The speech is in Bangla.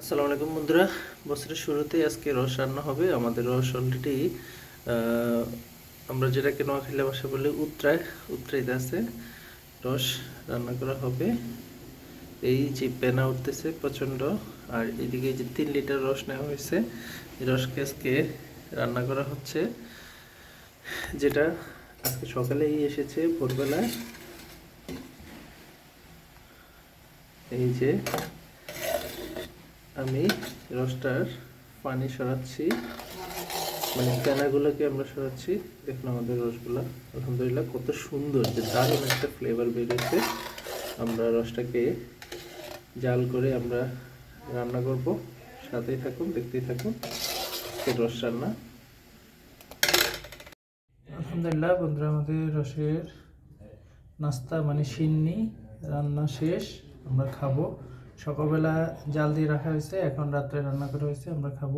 আসসালামু আলাইকুম বন্ধুরা। বছরের শুরুতে আজকে রস রান্না হবে। আমাদের রস অলরেডি আমরা যেটাকে নোয়াখালী ভাষা বলি উত্তরায় উত্তরাইতে আছে। রস রান্না করা হবে। এই যে পেনা উঠতেছে প্রচণ্ড, আর এদিকে যে তিন লিটার রস নেওয়া হয়েছে। এই রসকে আজকে রান্না করা হচ্ছে, যেটা আজকে সকালেই এসেছে, ভোরবেলায়। এই যে আমি রসটার পানি সরাচ্ছি। মানে কেনাগুলোকে আমরা সরাচ্ছি। দেখুন আমাদের রসগুলা আলহামদুলিল্লাহ কত সুন্দর, যে দারুণ একটা ফ্লেভার বেরিয়েছে। আমরা রসটাকে জাল করে আমরা রান্না করব। সাথেই থাকুন, দেখতেই থাকুন। রস রান্না। আলহামদুলিল্লাহ বন্ধুরা, আমাদের রসের নাস্তা মানে সিন্নি রান্না শেষ। আমরা খাব। সকালবেলা জাল দিয়ে রাখা হয়েছে এখন রাত্রে রান্না করা হয়েছে আমরা খাব।